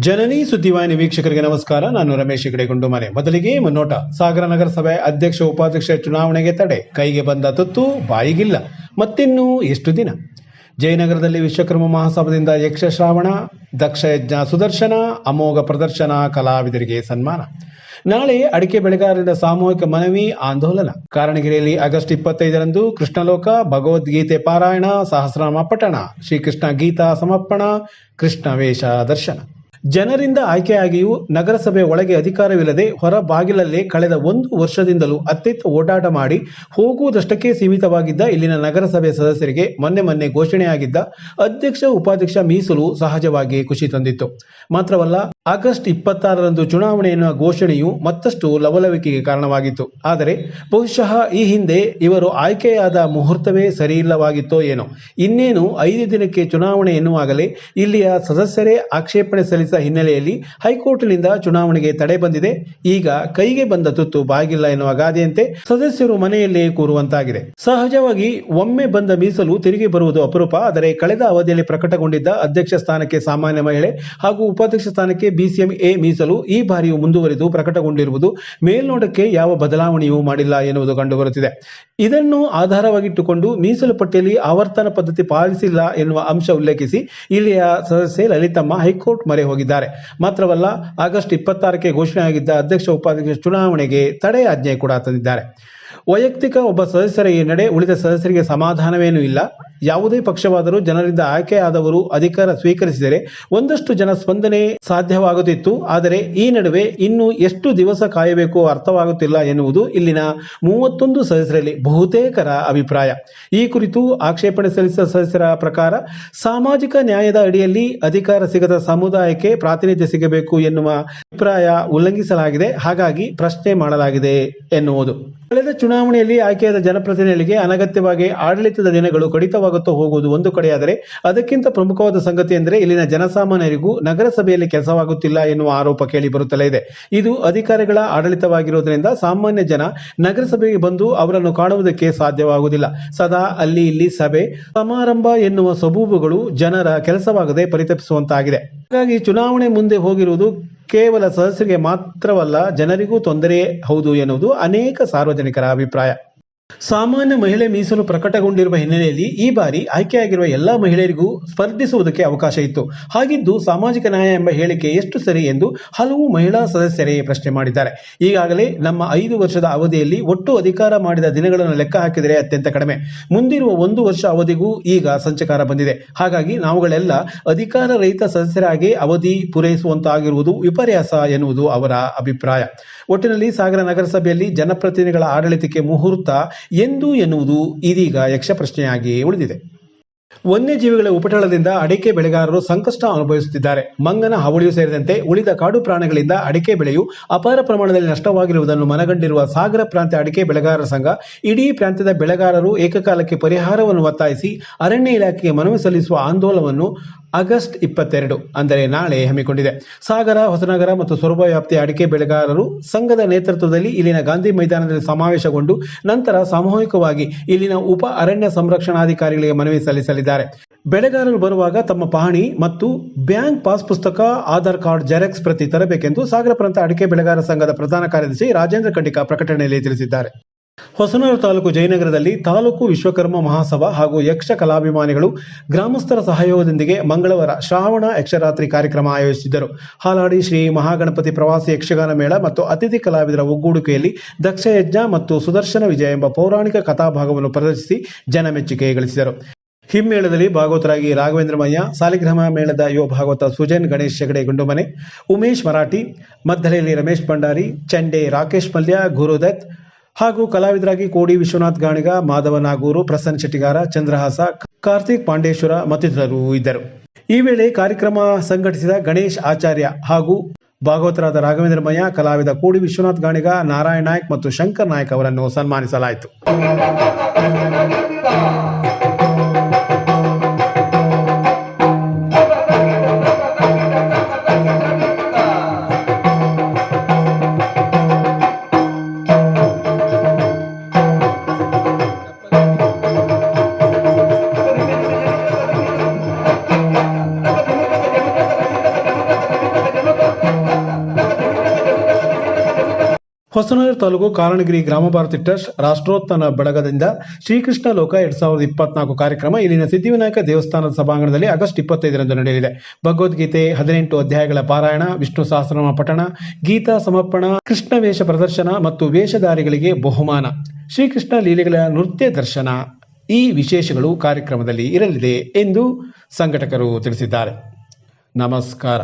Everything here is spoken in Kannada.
ಜನನಿ ಸುದ್ದಿವಾಹಿನಿ ವೀಕ್ಷಕರಿಗೆ ನಮಸ್ಕಾರ. ನಾನು ರಮೇಶ್ ಹೆಗಡೆ ಗುಂಡುಮನೆ ಮೊದಲಿಗೆ ಮುನ್ನೋಟ. ಸಾಗರ ನಗರಸಭೆ ಅಧ್ಯಕ್ಷ, ಉಪಾಧ್ಯಕ್ಷ ಚುನಾವಣೆಗೆ ತಡೆ. ಕೈಗೆ ಬಂದ ತುತ್ತು ಬಾಯಿಗಿಲ್ಲ. ಮತ್ತಿನ್ನೂ ಎಷ್ಟು ದಿನ? ಜಯನಗರದಲ್ಲಿ ವಿಶ್ವಕರ್ಮ ಮಹಾಸಭದಿಂದ ಯಕ್ಷ ಶ್ರಾವಣ, ದಕ್ಷ ಯಜ್ಞ ಸುದರ್ಶನ, ಅಮೋಘ ಪ್ರದರ್ಶನ, ಕಲಾವಿದರಿಗೆ ಸನ್ಮಾನ. ನಾಳೆ ಅಡಿಕೆ ಬೆಳೆಗಾರರಿಂದ ಸಾಮೂಹಿಕ ಮನವಿ, ಆಂದೋಲನ. ಕಾರಣಗಿರಿಯಲ್ಲಿ ಆಗಸ್ಟ್ ಇಪ್ಪತ್ತೈದರಂದು ಕೃಷ್ಣಲೋಕ, ಭಗವದ್ಗೀತೆ ಪಾರಾಯಣ, ಸಹಸ್ರನಾಮ ಪಠಣ, ಶ್ರೀಕೃಷ್ಣ ಗೀತಾ ಸಮರ್ಪಣ ಕೃಷ್ಣ ವೇಷ ದರ್ಶನ. ಜನರಿಂದ ಆಯ್ಕೆಯಾಗಿಯೂ ನಗರಸಭೆ ಒಳಗೆ ಅಧಿಕಾರವಿಲ್ಲದೆ ಹೊರ ಬಾಗಿಲಲ್ಲೇ ಕಳೆದ ಒಂದು ವರ್ಷದಿಂದಲೂ ಅತ್ತಿತ್ತ ಓಡಾಟ ಮಾಡಿ ಹೋಗುವುದಷ್ಟಕ್ಕೆ ಸೀಮಿತವಾಗಿದ್ದ ಇಲ್ಲಿನ ನಗರಸಭೆ ಸದಸ್ಯರಿಗೆ ಮೊನ್ನೆ ಮೊನ್ನೆ ಘೋಷಣೆಯಾಗಿದ್ದ ಅಧ್ಯಕ್ಷ, ಉಪಾಧ್ಯಕ್ಷ ಮೀಸಲು ಸಹಜವಾಗಿ ಖುಷಿ ತಂದಿತ್ತು. ಮಾತ್ರವಲ್ಲ ಆಗಸ್ಟ್ ಇಪ್ಪತ್ತಾರರಂದು ಚುನಾವಣೆ ಎನ್ನುವ ಘೋಷಣೆಯು ಮತ್ತಷ್ಟು ಲವಲವಿಕೆಗೆ ಕಾರಣವಾಗಿತ್ತು. ಆದರೆ ಬಹುಶಃ ಈ ಹಿಂದೆ ಇವರು ಆಯ್ಕೆಯಾದ ಮುಹೂರ್ತವೇ ಸರಿಯಿಲ್ಲವಾಗಿತ್ತೋ ಏನೋ. ಇನ್ನೇನು ಐದು ದಿನಕ್ಕೆ ಚುನಾವಣೆ ಎನ್ನುವಾಗಲೇ ಇಲ್ಲಿಯ ಸದಸ್ಯರೇ ಆಕ್ಷೇಪಣೆ ಸಲ್ಲಿಸಿದ ಹಿನ್ನೆಲೆಯಲ್ಲಿ ಹೈಕೋರ್ಟ್ನಿಂದ ಚುನಾವಣೆಗೆ ತಡೆ ಬಂದಿದೆ. ಈಗ ಕೈಗೆ ಬಂದ ತುತ್ತು ಬಾಗಿಲ್ಲ ಎನ್ನುವ ಗಾದೆಯಂತೆ ಸದಸ್ಯರು ಮನೆಯಲ್ಲೇ ಕೂರುವಂತಾಗಿದೆ. ಸಹಜವಾಗಿ ಒಮ್ಮೆ ಬಂದ ಮೀಸಲು ತಿರುಗಿ ಬರುವುದು ಅಪರೂಪ. ಆದರೆ ಕಳೆದ ಅವಧಿಯಲ್ಲಿ ಪ್ರಕಟಗೊಂಡಿದ್ದ ಅಧ್ಯಕ್ಷ ಸ್ಥಾನಕ್ಕೆ ಸಾಮಾನ್ಯ ಮಹಿಳೆ ಹಾಗೂ ಉಪಾಧ್ಯಕ್ಷ ಸ್ಥಾನಕ್ಕೆ ಬಿಸಿಎಂ ಎ ಮೀಸಲು ಈ ಬಾರಿಯೂ ಮುಂದುವರಿದು ಪ್ರಕಟಗೊಂಡಿರುವುದು ಮೇಲ್ನೋಟಕ್ಕೆ ಯಾವ ಬದಲಾವಣೆಯೂ ಮಾಡಿಲ್ಲ ಎನ್ನುವುದು ಕಂಡುಬರುತ್ತಿದೆ. ಇದನ್ನು ಆಧಾರವಾಗಿಟ್ಟುಕೊಂಡು ಮೀಸಲು ಪಟ್ಟಿಯಲ್ಲಿ ಆವರ್ತನ ಪದ್ಧತಿ ಪಾಲಿಸಿಲ್ಲ ಎನ್ನುವ ಅಂಶ ಉಲ್ಲೇಖಿಸಿ ಇಲ್ಲಿಯ ಸದಸ್ಯೆ ಲಲಿತಮ್ಮ ಹೈಕೋರ್ಟ್ ಮೊರೆ ಹೋಗಿದ್ದಾರೆ. ಮಾತ್ರವಲ್ಲ, ಆಗಸ್ಟ್ ಇಪ್ಪತ್ತಾರಕ್ಕೆ ಘೋಷಣೆಯಾಗಿದ್ದ ಅಧ್ಯಕ್ಷ ಉಪಾಧ್ಯಕ್ಷ ಚುನಾವಣೆಗೆ ತಡೆ ಆಜ್ಞೆ ಕೂಡ ತಂದಿದ್ದಾರೆ. ವೈಯಕ್ತಿಕ ಒಬ್ಬ ಸದಸ್ಯರ ಈ ನಡೆ ಉಳಿದ ಸದಸ್ಯರಿಗೆ ಸಮಾಧಾನವೇನೂ ಇಲ್ಲ. ಯಾವುದೇ ಪಕ್ಷವಾದರೂ ಜನರಿಂದ ಆಯ್ಕೆಯಾದವರು ಅಧಿಕಾರ ಸ್ವೀಕರಿಸಿದರೆ ಒಂದಷ್ಟು ಜನ ಸ್ಪಂದನೆ ಸಾಧ್ಯವಾಗುತ್ತಿತ್ತು. ಆದರೆ ಈ ನಡುವೆ ಇನ್ನು ಎಷ್ಟು ದಿವಸ ಕಾಯಬೇಕು ಅರ್ಥವಾಗುತ್ತಿಲ್ಲ ಎನ್ನುವುದು ಇಲ್ಲಿನ ಮೂವತ್ತೊಂದು ಸದಸ್ಯರಲ್ಲಿ ಬಹುತೇಕರ ಅಭಿಪ್ರಾಯ. ಈ ಕುರಿತು ಆಕ್ಷೇಪಣೆ ಸಲ್ಲಿಸಿದ ಸದಸ್ಯರ ಪ್ರಕಾರ ಸಾಮಾಜಿಕ ನ್ಯಾಯದ ಅಡಿಯಲ್ಲಿ ಅಧಿಕಾರ ಸಿಗದ ಸಮುದಾಯಕ್ಕೆ ಪ್ರಾತಿನಿಧ್ಯ ಸಿಗಬೇಕು ಎನ್ನುವ ಅಭಿಪ್ರಾಯ ಉಲ್ಲಂಘಿಸಲಾಗಿದೆ. ಹಾಗಾಗಿ ಪ್ರಶ್ನೆ ಮಾಡಲಾಗಿದೆ ಎನ್ನುವುದು. ಕಳೆದ ಚುನಾವಣೆಯಲ್ಲಿ ಆಯ್ಕೆಯಾದ ಜನಪ್ರತಿನಿಧಿಗಳಿಗೆ ಅನಗತ್ಯವಾಗಿ ಆಡಳಿತದ ದಿನಗಳು ಕಡಿತವಾಗುತ್ತಾ ಹೋಗುವುದು ಒಂದು ಕಡೆಯಾದರೆ ಅದಕ್ಕಿಂತ ಪ್ರಮುಖವಾದ ಸಂಗತಿ ಎಂದರೆ ಇಲ್ಲಿನ ಜನಸಾಮಾನ್ಯರಿಗೂ ನಗರಸಭೆಯಲ್ಲಿ ಕೆಲಸವಾಗುತ್ತಿಲ್ಲ ಎನ್ನುವ ಆರೋಪ ಕೇಳಿ ಬರುತ್ತಲೇ ಇದೆ. ಇದು ಅಧಿಕಾರಿಗಳ ಆಡಳಿತವಾಗಿರುವುದರಿಂದ ಸಾಮಾನ್ಯ ಜನ ನಗರಸಭೆಗೆ ಬಂದು ಅವರನ್ನು ಕಾಣುವುದಕ್ಕೆ ಸಾಧ್ಯವಾಗುವುದಿಲ್ಲ. ಸದಾ ಅಲ್ಲಿ ಇಲ್ಲಿ ಸಭೆ, ಸಮಾರಂಭ ಎನ್ನುವ ಸಬೂಬುಗಳು ಜನರ ಕೆಲಸವಾಗದೆ ಪರಿತಪಿಸುವಂತಾಗಿದೆ. ಹಾಗಾಗಿ ಚುನಾವಣೆ ಮುಂದೆ ಹೋಗಿರುವುದು ಕೇವಲ ಸದಸ್ಯರಿಗೆ ಮಾತ್ರವಲ್ಲ ಜನರಿಗೂ ತೊಂದರೆ ಹೌದು ಎನ್ನುವುದು ಅನೇಕ ಸಾರ್ವಜನಿಕರ ಅಭಿಪ್ರಾಯ. ಸಾಮಾನ್ಯ ಮಹಿಳೆ ಮೀಸಲು ಪ್ರಕಟಗೊಂಡಿರುವ ಹಿನ್ನೆಲೆಯಲ್ಲಿ ಈ ಬಾರಿ ಆಯ್ಕೆಯಾಗಿರುವ ಎಲ್ಲಾ ಮಹಿಳೆಯರಿಗೂ ಸ್ಪರ್ಧಿಸುವುದಕ್ಕೆ ಅವಕಾಶ ಇತ್ತು. ಹಾಗಿದ್ದು ಸಾಮಾಜಿಕ ನ್ಯಾಯ ಎಂಬ ಹೇಳಿಕೆ ಎಷ್ಟು ಸರಿ ಎಂದು ಹಲವು ಮಹಿಳಾ ಸದಸ್ಯರೇ ಪ್ರಶ್ನೆ ಮಾಡಿದ್ದಾರೆ. ಈಗಾಗಲೇ ನಮ್ಮ ಐದು ವರ್ಷದ ಅವಧಿಯಲ್ಲಿ ಒಟ್ಟು ಅಧಿಕಾರ ಮಾಡಿದ ದಿನಗಳನ್ನು ಲೆಕ್ಕ ಹಾಕಿದರೆ ಅತ್ಯಂತ ಕಡಿಮೆ. ಮುಂದಿರುವ ಒಂದು ವರ್ಷ ಅವಧಿಗೂ ಈಗ ಸಂಚಕಾರ ಬಂದಿದೆ. ಹಾಗಾಗಿ ನಾವುಗಳೆಲ್ಲ ಅಧಿಕಾರ ರಹಿತ ಸದಸ್ಯರಾಗಿ ಅವಧಿ ಪೂರೈಸುವಂತಾಗಿರುವುದು ವಿಪರ್ಯಾಸ ಎನ್ನುವುದು ಅವರ ಅಭಿಪ್ರಾಯ. ಒಟ್ಟಿನಲ್ಲಿ ಸಾಗರ ನಗರಸಭೆಯಲ್ಲಿ ಜನಪ್ರತಿನಿಧಿಗಳ ಆಡಳಿತಕ್ಕೆ ಮುಹೂರ್ತ ಎಂದು ಎನ್ನುವುದು ಇದೀಗ ಯಕ್ಷ ಪ್ರಶ್ನೆಯಾಗಿ ಉಳಿದಿದೆ. ವನ್ಯಜೀವಿಗಳ ಉಪಟಳದಿಂದ ಅಡಿಕೆ ಬೆಳೆಗಾರರು ಸಂಕಷ್ಟ ಅನುಭವಿಸುತ್ತಿದ್ದಾರೆ. ಮಂಗನ ಹಾವಳಿಯು ಸೇರಿದಂತೆ ಉಳಿದ ಕಾಡು ಪ್ರಾಣಿಗಳಿಂದ ಅಡಿಕೆ ಬೆಳೆಯು ಅಪಾರ ಪ್ರಮಾಣದಲ್ಲಿ ನಷ್ಟವಾಗಿರುವುದನ್ನು ಮನಗಂಡಿರುವ ಸಾಗರ ಪ್ರಾಂತ್ಯ ಅಡಿಕೆ ಬೆಳೆಗಾರರ ಸಂಘ, ಇಡೀ ಪ್ರಾಂತ್ಯದ ಬೆಳೆಗಾರರು ಏಕಕಾಲಕ್ಕೆ ಪರಿಹಾರವನ್ನು ಒತ್ತಾಯಿಸಿ ಅರಣ್ಯ ಇಲಾಖೆಗೆ ಮನವಿ ಸಲ್ಲಿಸುವ ಆಂದೋಲನವನ್ನು ಆಗಸ್ಟ್ ಇಪ್ಪತ್ತೆರಡು ಅಂದರೆ ನಾಳೆ ಹಮ್ಮಿಕೊಂಡಿದೆ. ಸಾಗರ, ಹೊಸನಗರ ಮತ್ತು ಸೊರಬ ವ್ಯಾಪ್ತಿಯ ಅಡಿಕೆ ಬೆಳೆಗಾರರು ಸಂಘದ ನೇತೃತ್ವದಲ್ಲಿ ಇಲ್ಲಿನ ಗಾಂಧಿ ಮೈದಾನದಲ್ಲಿ ಸಮಾವೇಶಗೊಂಡು ನಂತರ ಸಾಮೂಹಿಕವಾಗಿ ಇಲ್ಲಿನ ಉಪ ಅರಣ್ಯ ಸಂರಕ್ಷಣಾಧಿಕಾರಿಗಳಿಗೆ ಮನವಿ ಸಲ್ಲಿಸಲಿದ್ದಾರೆ. ಬೆಳೆಗಾರರು ಬರುವಾಗ ತಮ್ಮ ಪಹಣಿ ಮತ್ತು ಬ್ಯಾಂಕ್ ಪಾಸ್ ಪುಸ್ತಕ, ಆಧಾರ್ ಕಾರ್ಡ್, ಜೆರಾಕ್ಸ್ ಪ್ರತಿ ತರಬೇಕೆಂದು ಸಾಗರ ಪ್ರಾಂತ ಅಡಿಕೆ ಬೆಳೆಗಾರರ ಸಂಘದ ಪ್ರಧಾನ ಕಾರ್ಯದರ್ಶಿ ರಾಜೇಂದ್ರ ಕಂಡಿಕಾ ಪ್ರಕಟಣೆಯಲ್ಲಿ ತಿಳಿಸಿದ್ದಾರೆ. ಹೊಸನೂರು ತಾಲೂಕು ಜಯನಗರದಲ್ಲಿ ತಾಲೂಕು ವಿಶ್ವಕರ್ಮ ಮಹಾಸಭಾ ಹಾಗೂ ಯಕ್ಷ ಕಲಾಭಿಮಾನಿಗಳು ಗ್ರಾಮಸ್ಥರ ಸಹಯೋಗದೊಂದಿಗೆ ಮಂಗಳವಾರ ಶ್ರಾವಣ ಯಕ್ಷರಾತ್ರಿ ಕಾರ್ಯಕ್ರಮ ಆಯೋಜಿಸಿದ್ದರು. ಹಾಲಾಡಿ ಶ್ರೀ ಮಹಾಗಣಪತಿ ಪ್ರವಾಸಿ ಯಕ್ಷಗಾನ ಮೇಳ ಮತ್ತು ಅತಿಥಿ ಕಲಾವಿದರ ಒಗ್ಗೂಡಿಕೆಯಲ್ಲಿ ದಕ್ಷಯಜ್ಞ ಮತ್ತು ಸುದರ್ಶನ ವಿಜಯ ಎಂಬ ಪೌರಾಣಿಕ ಕಥಾಭಾಗವನ್ನು ಪ್ರದರ್ಶಿಸಿ ಜನಮೆಚ್ಚುಗೆ ಗಳಿಸಿದರು. ಹಿಮ್ಮೇಳದಲ್ಲಿ ಭಾಗವತರಾಗಿ ರಾಘವೇಂದ್ರ ಮಯ್ಯ ಸಾಲಿಗ್ರಾಮ ಮೇಳದ ಯುವ ಭಾಗವತ ಸುಜನ್ ಗಣೇಶ್ ಹೆಗಡೆ ಗುಂಡುಮನೆ, ಉಮೇಶ್ ಮರಾಠಿ ಮದ್ದಳೆಯಲ್ಲಿ ರಮೇಶ್ ಭಂಡಾರಿ, ಚಂಡೆ ರಾಕೇಶ್ ಮಲ್ಯ, ಗುರುದತ್ ಹಾಗೂ ಕಲಾವಿದರಾಗಿ ಕೋಡಿ ವಿಶ್ವನಾಥ್ ಗಾಣಿಗ, ಮಾಧವ ನಾಗೂರು, ಪ್ರಸನ್ನ ಶೆಟ್ಟಿಗಾರ, ಚಂದ್ರಹಾಸ, ಕಾರ್ತಿಕ್ ಪಾಂಡೇಶ್ವರ ಮತ್ತಿತರರು ಇದ್ದರು. ಈ ವೇಳೆ ಕಾರ್ಯಕ್ರಮ ಸಂಘಟಿಸಿದ ಗಣೇಶ್ ಆಚಾರ್ಯ ಹಾಗೂ ಭಾಗವತರಾದ ರಾಘವೇಂದ್ರ ಮಯ್ಯ ಕಲಾವಿದ ಕೋಡಿ ವಿಶ್ವನಾಥ್ ಗಾಣಿಗ, ನಾರಾಯಣ ನಾಯ್ಕ ಮತ್ತು ಶಂಕರ್ ನಾಯ್ಕ ಅವರನ್ನು ಸನ್ಮಾನಿಸಲಾಯಿತು. ಹೊಸನಗರ ತಾಲೂಕು ಕಾರಣಗಿರಿ ಗ್ರಾಮ ಭಾರತಿ ಟ್ರಸ್ಟ್ ರಾಷ್ಟ್ರೋತ್ಥಾನ ಬಳಗದಿಂದ ಶ್ರೀಕೃಷ್ಣ ಲೋಕ ಎರಡ್ ಸಾವಿರದ ಇಪ್ಪತ್ನಾಲ್ಕು ಕಾರ್ಯಕ್ರಮ ಇಲ್ಲಿನ ಸಿದ್ಧಿವಿನಾಯಕ ದೇವಸ್ಥಾನದ ಸಭಾಂಗಣದಲ್ಲಿ ಆಗಸ್ಟ್ ಇಪ್ಪತ್ತೈದರಂದು ನಡೆಯಲಿದೆ. ಭಗವದ್ಗೀತೆ ಹದಿನೆಂಟು ಅಧ್ಯಾಯಗಳ ಪಾರಾಯಣ, ವಿಷ್ಣು ಸಹಸ್ರನಾಮ ಪಠಣ, ಗೀತಾ ಸಮರ್ಪಣ, ಕೃಷ್ಣ ವೇಷ ಪ್ರದರ್ಶನ ಮತ್ತು ವೇಷಧಾರಿಗಳಿಗೆ ಬಹುಮಾನ. ಶ್ರೀಕೃಷ್ಣ ಲೀಲೆಗಳ ನೃತ್ಯ ದರ್ಶನ ಈ ವಿಶೇಷಗಳು ಕಾರ್ಯಕ್ರಮದಲ್ಲಿ ಇರಲಿದೆ ಎಂದು ಸಂಘಟಕರು ತಿಳಿಸಿದ್ದಾರೆ. ನಮಸ್ಕಾರ.